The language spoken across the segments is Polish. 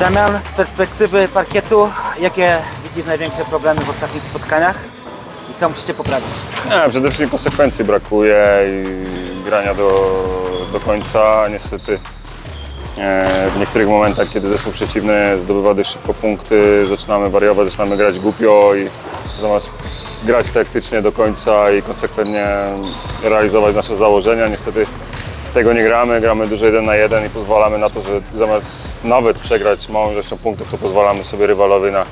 Damian, z perspektywy parkietu, jakie widzisz największe problemy w ostatnich spotkaniach i co musicie poprawić? Nie, przede wszystkim konsekwencji brakuje i grania do, do końca. Niestety e, w niektórych momentach, kiedy zespół przeciwny zdobywa dość szybko punkty, zaczynamy wariować, zaczynamy grać głupio i zamiast grać taktycznie do końca i konsekwentnie realizować nasze założenia, niestety tego nie gramy, gramy dużo jeden na jeden i pozwalamy na to, że zamiast nawet przegrać małą ilością punktów, to pozwalamy sobie rywalowi na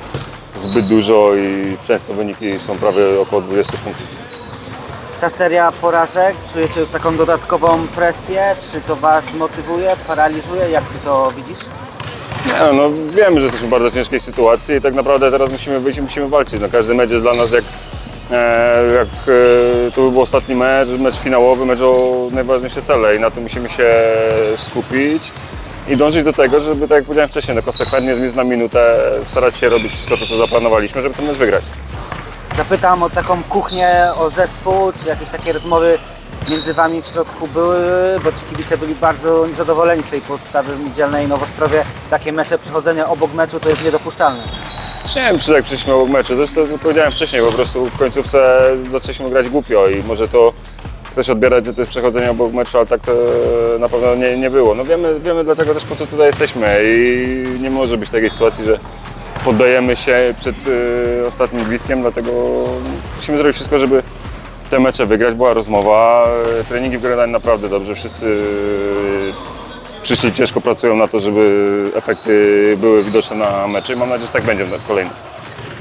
zbyt dużo i często wyniki są prawie około 20 punktów. Ta seria porażek, czujecie już taką dodatkową presję? Czy to Was motywuje, paraliżuje? Jak Ty to widzisz? Nie, no wiemy, że jesteśmy w bardzo ciężkiej sytuacji i tak naprawdę teraz musimy wyjść i musimy walczyć. No, każdy mecz jest dla nas jak, jak e, to by był ostatni mecz, mecz finałowy, mecz o najważniejsze cele i na tym musimy się skupić i dążyć do tego, żeby, tak jak powiedziałem wcześniej, no, konsekwentnie z minuty na minutę starać się robić wszystko to, co zaplanowaliśmy, żeby ten mecz wygrać. Zapytam o taką kuchnię, o zespół, czy jakieś takie rozmowy między Wami w środku były, bo ci kibice byli bardzo niezadowoleni z tej podstawy w niedzielnej Nowostrobie. Takie mecze, przechodzenie obok meczu to jest niedopuszczalne. Czy jak przyszliśmy obok meczu, jest to, powiedziałem wcześniej, po prostu w końcówce zaczęliśmy grać głupio i może to też odbierać, że to jest przechodzenie obok meczu, ale tak to na pewno nie, nie było. No wiemy, wiemy dlatego też po co tutaj jesteśmy i nie może być takiej sytuacji, że poddajemy się przed y, ostatnim gwizdkiem, dlatego musimy zrobić wszystko, żeby te mecze wygrać. Była rozmowa, y, treningi wyglądają naprawdę dobrze, wszyscy przyszli ciężko pracują na to, żeby efekty były widoczne na meczu i mam nadzieję, że tak będzie w kolejnym.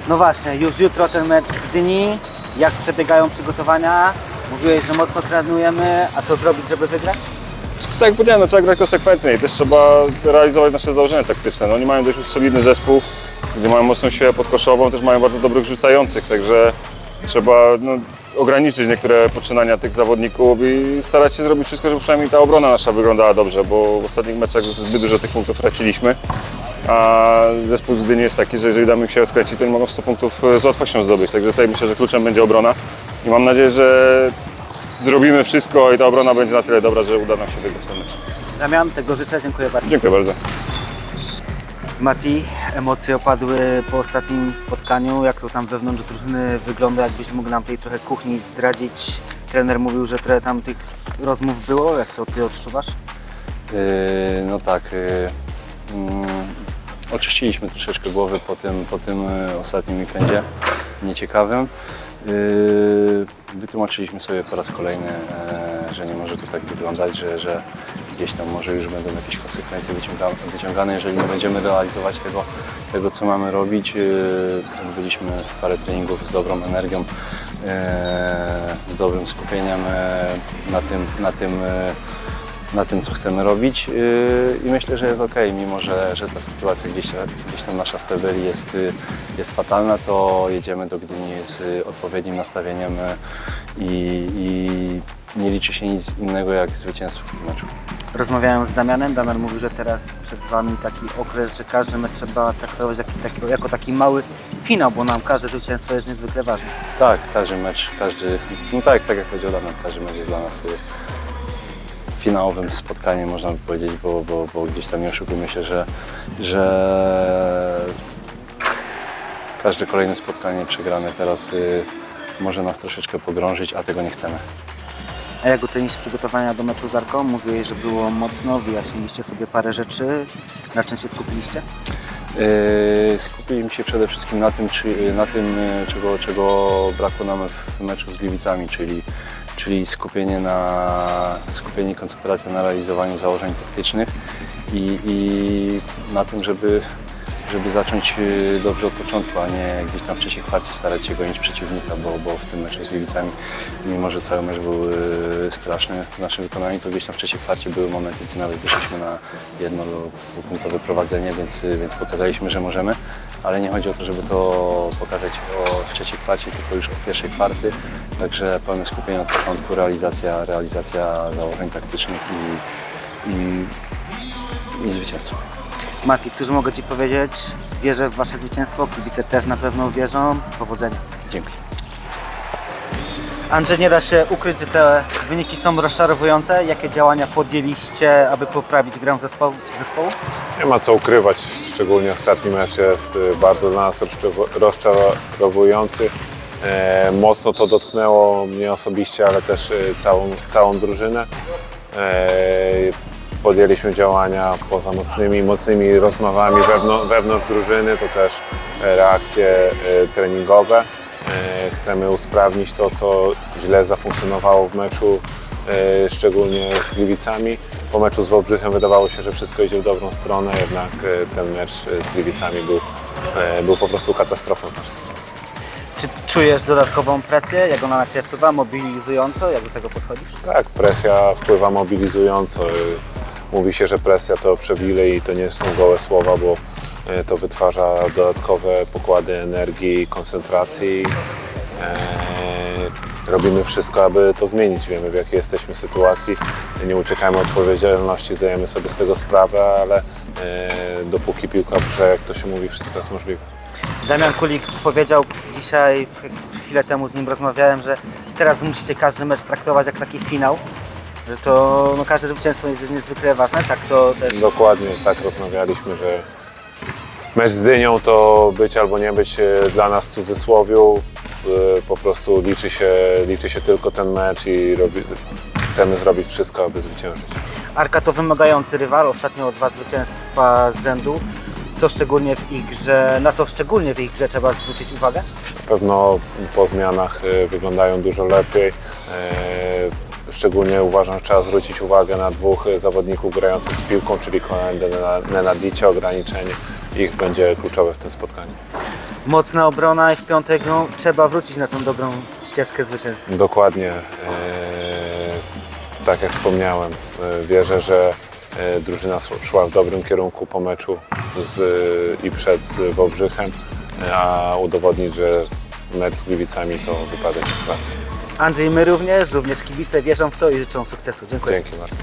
No właśnie, już jutro ten mecz w Gdyni. Jak przebiegają przygotowania? Mówiłeś, że mocno trenujemy, a co zrobić, żeby wygrać? Tak jak powiedziałem, no, trzeba grać konsekwencje i też trzeba realizować nasze założenia taktyczne. No, oni mają dość solidny zespół, gdzie mają mocną siłę podkoszową, też mają bardzo dobrych rzucających, także trzeba no, ograniczyć niektóre poczynania tych zawodników i starać się zrobić wszystko, żeby przynajmniej ta obrona nasza wyglądała dobrze, bo w ostatnich meczach zbyt dużo tych punktów traciliśmy. A zespół z Gdyni jest taki, że jeżeli damy im się rozkręcić, to mogą 100 punktów e, z łatwością zdobyć. Także tutaj myślę, że kluczem będzie obrona i mam nadzieję, że zrobimy wszystko i ta obrona będzie na tyle dobra, że uda nam się wygrać ten mecz. Damian, tego życzę, dziękuję bardzo. Dziękuję bardzo. Mati, emocje opadły po ostatnim spotkaniu. Jak to tam wewnątrz drużyny wygląda? Jakbyś mógł nam tej trochę kuchni zdradzić? Trener mówił, że trochę tam tych rozmów było. Jak to ty odczuwasz? Yy, No tak. yy, mm, Oczyściliśmy troszeczkę głowy po tym, po tym yy, ostatnim weekendzie nieciekawym. Yy, Wytłumaczyliśmy sobie po raz kolejny, e, że nie może to tak wyglądać, że, że gdzieś tam może już będą jakieś konsekwencje wyciąga- wyciągane, jeżeli nie będziemy realizować tego, tego co mamy robić. Yy, Byliśmy parę treningów z dobrą energią, e, z dobrym skupieniem e, na tym, na tym na tym, co chcemy robić yy, i myślę, że jest ok, mimo że, że ta sytuacja gdzieś, gdzieś tam nasza w tabeli jest, yy, jest fatalna, to jedziemy do Gdyni z yy, odpowiednim nastawieniem yy, i, i nie liczy się nic innego jak zwycięstwo w tym meczu. Rozmawiałem z Damianem. Damian mówił, że teraz przed Wami taki okres, że każdy mecz trzeba traktować jak, taki, jako taki mały finał, bo nam każde zwycięstwo jest niezwykle ważne. Tak, każdy mecz, każdy, no tak, tak jak powiedział Damian, każdy mecz jest dla nas yy, finałowym spotkaniem, można by powiedzieć, bo, bo, bo gdzieś tam nie oszukujmy się, że, że każde kolejne spotkanie przegrane teraz y, może nas troszeczkę pogrążyć, a tego nie chcemy. A jak ocenisz przygotowania do meczu z Arką? Mówiłeś, że było mocno, wyjaśniliście sobie parę rzeczy. Na czym się skupiliście? Yy, Skupiliśmy się przede wszystkim na tym, czy, na tym yy, czego, czego brakło nam w meczu z Gliwicami, czyli, czyli skupienie, na, skupienie i koncentracja na realizowaniu założeń taktycznych i, i na tym, żeby, żeby zacząć yy, dobrze od początku, a nie gdzieś tam w trzeciej kwarcie starać się gonić przeciwnika, bo, bo w tym meczu z Gliwicami, mimo że cały mecz był yy, straszny w naszym wykonaniu, to gdzieś tam w trzeciej kwarcie były momenty, gdzie nawet wyszliśmy na jedno lub dwupunktowe prowadzenie, więc, więc pokazaliśmy, że możemy, ale nie chodzi o to, żeby to pokazać o, w trzeciej kwarcie, tylko już od pierwszej kwarty, także pełne skupienie od początku, realizacja, realizacja założeń taktycznych i, i, i zwycięstwo. Mati, cóż mogę Ci powiedzieć? Wierzę w Wasze zwycięstwo, kibice też na pewno wierzą. Powodzenia. Dzięki. Andrzej, nie da się ukryć, że te wyniki są rozczarowujące. Jakie działania podjęliście, aby poprawić grę zespołu? zespołu? Nie ma co ukrywać, szczególnie ostatni mecz jest y, bardzo dla nas rozczarow- rozczarowujący. E, mocno to dotknęło mnie osobiście, ale też y, całą, całą drużynę. Podjęliśmy działania poza mocnymi, mocnymi rozmowami wewnątrz, wewnątrz drużyny, to też e, reakcje e, treningowe. E, Chcemy usprawnić to, co źle zafunkcjonowało w meczu, szczególnie z Gliwicami. Po meczu z Wałbrzychem wydawało się, że wszystko idzie w dobrą stronę, jednak ten mecz z Gliwicami był, był po prostu katastrofą z naszej strony. Czy czujesz dodatkową presję? Jak ona na Ciebie wpływa? Mobilizująco? Jak do tego podchodzisz? Tak, presja wpływa mobilizująco. Mówi się, że presja to przewilej i to nie są gołe słowa, bo y, to wytwarza dodatkowe pokłady energii, koncentracji. E, Robimy wszystko, aby to zmienić. Wiemy, w jakiej jesteśmy sytuacji. Nie uciekamy od odpowiedzialności, zdajemy sobie z tego sprawę, ale e, dopóki piłka w grze, jak to się mówi, wszystko jest możliwe. Damian Kulik powiedział dzisiaj, chwilę temu z nim rozmawiałem, że teraz musicie każdy mecz traktować jak taki finał. Że to no, każde zwycięstwo jest niezwykle ważne. Tak to też Dokładnie tak rozmawialiśmy, że mecz z Dynią to być albo nie być e, dla nas w cudzysłowiu. E, Po prostu liczy się, liczy się tylko ten mecz i robi, chcemy zrobić wszystko, aby zwyciężyć. Arka to wymagający rywal. Ostatnio dwa zwycięstwa z rzędu. Co szczególnie w ich grze, na co szczególnie w ich grze trzeba zwrócić uwagę? Na pewno po zmianach e, wyglądają dużo lepiej. Szczególnie uważam, że trzeba zwrócić uwagę na dwóch zawodników grających z piłką, czyli Koendę Nenadicie. Ograniczenie ich będzie kluczowe w tym spotkaniu. Mocna obrona i w piątek no, trzeba wrócić na tą dobrą ścieżkę zwycięstwa. Dokładnie. e, Tak jak wspomniałem, e, wierzę, że e, drużyna szła w dobrym kierunku po meczu z, i przed z Wałbrzychem, e, a udowodnić, że mecz z Gliwicami to wypadek w pracy. Andrzej, my również, również kibice wierzą w to i życzą sukcesu. Dziękuję. Dzięki bardzo.